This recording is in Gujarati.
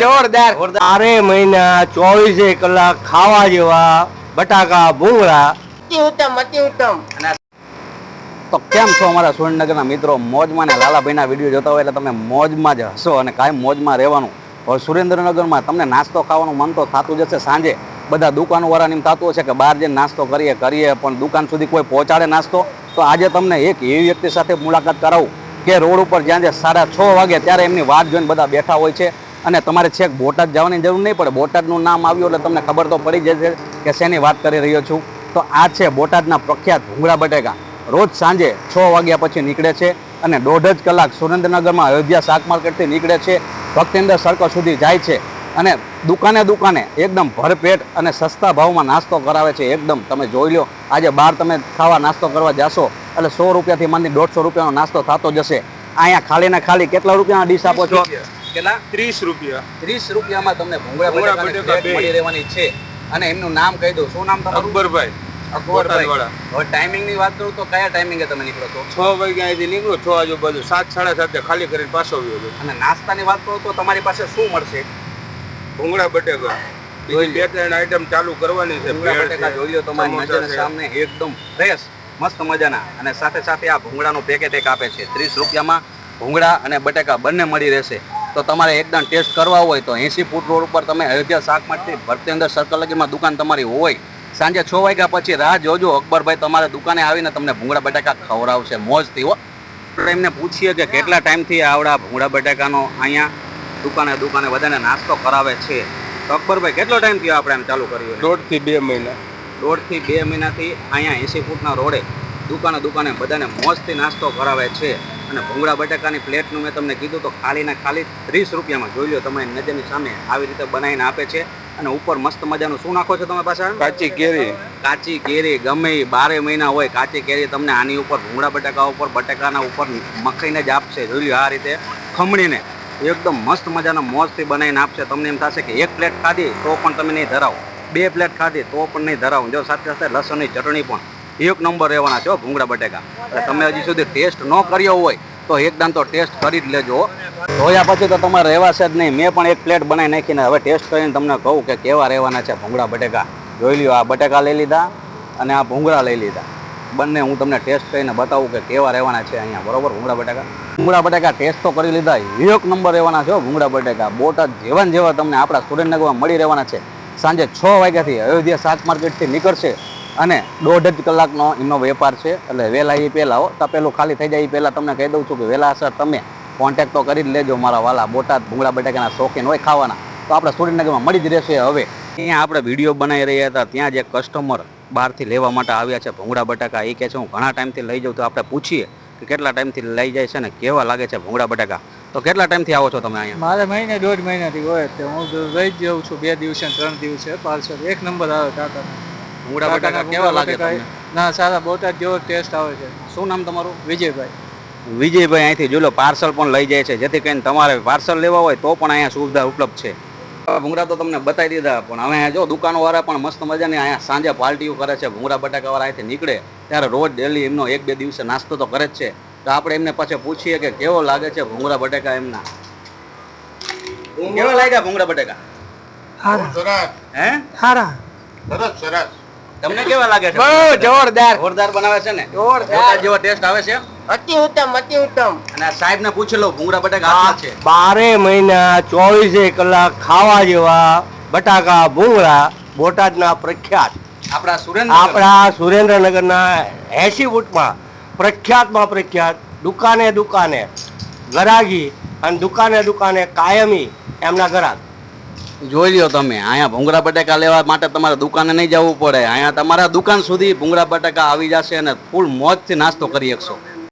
જોરદાર. બારે મહિના ચોવીસે કલાક ખાવા જેવા બટાકા ભૂંગળા. ઉત્તમ અતિ ઉત્તમ તો કેમ છો અમારા સુરેન્દ્રનગરના મિત્રો? મોજમાં ને લાલાભાઈના વીડિયો જોતા હોય એટલે તમે મોજમાં જ હશો અને કાયમ મોજમાં રહેવાનું. હવે સુરેન્દ્રનગરમાં તમને નાસ્તો ખાવાનું મન તો થતું જશે સાંજે. બધા દુકાનવાળાને એમ થતું હશે કે બહાર જઈને નાસ્તો કરીએ કરીએ પણ દુકાન સુધી કોઈ પહોંચાડે નાસ્તો? તો આજે તમને એક એવી વ્યક્તિ સાથે મુલાકાત કરાવું કે રોડ ઉપર જ્યાં જ્યાં સાડા છ વાગે ત્યારે એમની વાત જોઈને બધા બેઠા હોય છે. અને તમારે છેક બોટાદ જવાની જરૂર નહીં પડે. બોટાદનું નામ આવ્યું એટલે તમને ખબર તો પડી જશે કે શેની વાત કરી રહ્યો છું. તો આ છે બોટાદના પ્રખ્યાત ભૂંગળા બટેકા. રોજ સાંજે છ વાગ્યા પછી નીકળે છે અને દોઢ જ કલાક સુરેન્દ્રનગરમાં અયોધ્યા શાક માર્કેટથી નીકળે છે. ભક્તેન્દ્ર સર્કલ સુધી જાય છે. અને દુકાને દુકાને એકદમ ભરપેટ અને સસ્તા ભાવમાં નાસ્તો કરાવે છે. એકદમ તમે જોઈ લો, આજે બહાર તમે ખાવા નાસ્તો કરવા જશો એટલે સો રૂપિયાથી માંડી દોઢસો રૂપિયાનો નાસ્તો થતો જશે. અહીંયા ખાલી ને ખાલી કેટલા રૂપિયાના ડીશ આપો છો? કેટલા? ત્રીસ રૂપિયા. ત્રીસ રૂપિયામાં તમને ભૂંગળા બટેકા. મળી રહેવાની છે અને એમનું નામ કહી દઉં. શું નામ તમારું? અકબરભાઈ. અકબરભાઈ. હવે ટાઈમિંગની વાત કરું તો કયા ટાઈમિંગે તમે નીકળો છો? છ વાગ્યા અહીંથી નીકળો છ આજુબાજુ સાત સાડા સાતે ખાલી કરીને પાછો આવ્યો છું. અને નાસ્તાની વાત કરું તો તમારી પાસે શું મળશે? ભૂંગળા બટેકા. બીજી બે ત્રણ આઈટમ ચાલુ કરવાની છે. ભૂંગળા બટેકા જોઈ લો તમારી નજર સામે એકદમ ફ્રેશ મસ્ત મજાના. અને સાથે સાથે આ ભૂંગળાનું પેકેટ એક આપે છે. ત્રીસ રૂપિયામાં ભૂંગળા અને બટેકા બંને મળી રહેશે. તો તમારે એકદમ ટેસ્ટ કરવા હોય તો એસી ફૂટ રોડ ઉપર તમે અયોધ્યા શાક ભરતેન્દ્ર સર્કલ લગીમાં દુકાન તમારી હોય. સાંજે છ વાગ્યા પછી રાહ જોજો. અકબરભાઈ તમારે દુકાને આવીને તમને ભૂંગળા બટાકા ખવડાવશે. મોજથી હો. આપણે એમને પૂછીએ કે કેટલા ટાઈમથી આવડા ભૂંગળા બટાકાનો અહીંયા દુકાને દુકાને બધાને નાસ્તો કરાવે છે. તો અકબરભાઈ કેટલો ટાઈમ થયો આપણે એમ ચાલુ કર્યું? દોઢથી બે મહિના. દોઢથી બે મહિનાથી અહીંયા એસી ફૂટના રોડે. દુકાને દુકાને બધાને મોજથી નાસ્તો કરાવે છે. અને ભૂંગળા બટાકાની પ્લેટનું મેં તમને કીધું તો ખાલીને ખાલી ત્રીસ રૂપિયામાં જોઈ લો તમારી નજરની સામે આવી રીતે બનાવીને આપે છે. અને ઉપર મસ્ત મજાનું શું નાખો છો તમે પાછા? કાચી કેરી. કાચી કેરી ગમે બારે મહિના હોય કાચી કેરી તમને આની ઉપર ભૂંગળા બટાકા ઉપર બટાકાના ઉપર મખાઈને જ આપશે. જોઈ લો આ રીતે ખમણીને એકદમ મસ્ત મજાના મોજથી બનાવીને આપશે. તમને એમ થશે કે એક પ્લેટ ખાધી તો પણ તમે નહીં ધરાવો. બે પ્લેટ ખાધી તો પણ નહીં ધરાવો. જો સાથે સાથે લસણની ચટણી પણ એક નંબર રહેવાના છો ભૂંગળા બટેકા. એટલે તમે હજી સુધી ટેસ્ટ ન કર્યો હોય, તો એકદમ તો ટેસ્ટ કરી જ લેજો ધોયા પછી તો તમારે રહેવાશે જ નહીં. મેં પણ એક પ્લેટ બનાવી નાખીને હવે ટેસ્ટ કરીને તમને કહું કે કેવા રહેવાના છે ભૂંગળા બટેકા. જોઈ લ્યો, આ બટેકા લઈ લીધા અને આ ભૂંગળા લઈ લીધા. બંને હું તમને ટેસ્ટ કરીને બતાવું કે કેવા રહેવાના છે અહીંયા. બરોબર? ભૂંગળા બટેકા? ભૂંગળા બટેકા ટેસ્ટ તો કરી લીધા. એક નંબર રહેવાના છે ભૂંગળા બટેકા. બોટાદ જેવા જેવા તમને આપણા સુરેન્દ્રનગરમાં મળી રહેવાના છે. સાંજે છ વાગ્યાથી અયોધ્યા શાક માર્કેટથી નીકળશે. અને દોઢ જ કલાકનો એમનો વેપાર છે. એટલે વહેલા એ પહેલાં હો, તપેલું ખાલી થઈ જાય એ પહેલાં તમને કહી દઉં છું કે વહેલા સર તમે કોન્ટેક્ટ તો કરી જ લેજો મારા વાલા બોટાદ ભૂંગળા બટાકાના શોખીન હોય ખાવાના. તો આપણે સુરેન્દ્રનગરમાં મળી જ રહેશે હવે. અહીંયા આપણે વીડિયો બનાવી રહ્યા હતા, ત્યાં જે કસ્ટમર બહારથી લેવા માટે આવ્યા છે ભૂંગળા બટાકા. એ કહે છે, હું ઘણા ટાઈમથી લઈ જાઉં તો આપણે પૂછીએ કે કેટલા ટાઈમથી લઈ જાય છે ને કેવા લાગે છે ભૂંગળા બટાકા. તો કેટલા ટાઈમથી આવો છો તમે અહીંયા? મારે મહિને, દોઢ મહિનાથી હોય તે હું લઈ જ જાઉં છું બે દિવસે ત્રણ દિવસે. પાર્સલ એક નંબર આવે ટાટાના ભૂંગળા બટાકા કેવા લાગે તમને? ના સારા બોટાદ જેવો ટેસ્ટ આવે છે. શું નામ તમારું? વિજયભાઈ. વિજયભાઈ અહીંથી જોલો પાર્સલ પણ લઈ જાય છે. જેથી કરીને તમારે પાર્સલ લેવા હોય તો પણ અહીંયા સુવિધા ઉપલબ્ધ છે. ભૂંગરા ભૂંગળા તો તમને બતાવી દીધા પણ હવે જો દુકાનવાળા પણ મસ્ત મજાની અહીંયા સાંજે પાર્ટીઓ કરે છે. ભૂંગળા બટાકાવાળા અહીંથી નીકળે ત્યારે રોજ ડેલી એમનો એક બે દિવસે નાસ્તો તો કરે જ છે. તો આપણે એમને પાછા પૂછીએ કે કેવો લાગે છે ભૂંગળા બટાકા એમના? કેવા લાગ્યા ભૂંગળા બટાકા? હે સારા સરસ સરસ. તમને કેવા લાગે છે? બહુ જોરદાર. જોરદાર બનાવે છે ને? જોરદાર. જેવો ટેસ્ટ આવે છે? અતિ ઉત્તમ અતિ ઉત્તમ. અને સાહેબ ને પૂછી લો ભૂંગળા બટાકા આટલા છે. બારે મહિના ચોવીસે કલાક ખાવા જેવા બટાકા ભૂંગળા બોટાદના પ્રખ્યાત. આપણા સુરેન્દ્ર આપણા સુરેન્દ્રનગરના એસી ફૂટમાં પ્રખ્યાતમાં પ્રખ્યાત દુકાને દુકાને ગરાગી અને દુકાને દુકાને કાયમી એમના ગરાગ જોઈ લ્યો તમે, અહીંયા ભૂંગળા બટાકા લેવા માટે તમારે દુકાને નહીં જવું પડે. અહીંયા તમારા દુકાન સુધી ભૂંગળા બટાકા આવી જશે અને ફૂલ મોજથી નાસ્તો કરી શકશો.